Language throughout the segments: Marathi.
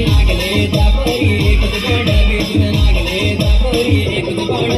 நாகலே தபரி குதுபாட வீட்டு நாகலே தபரி குதுபாட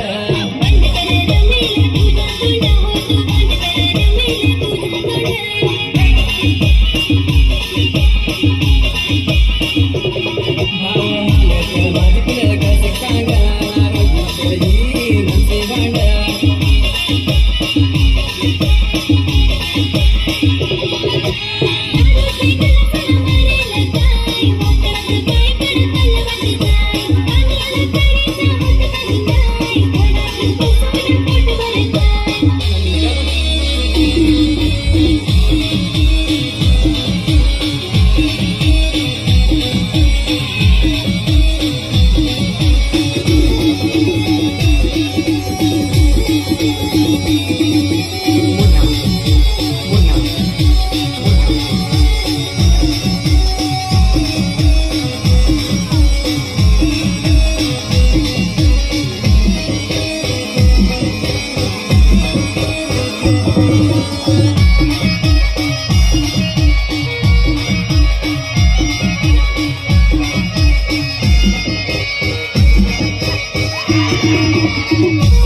Thank you.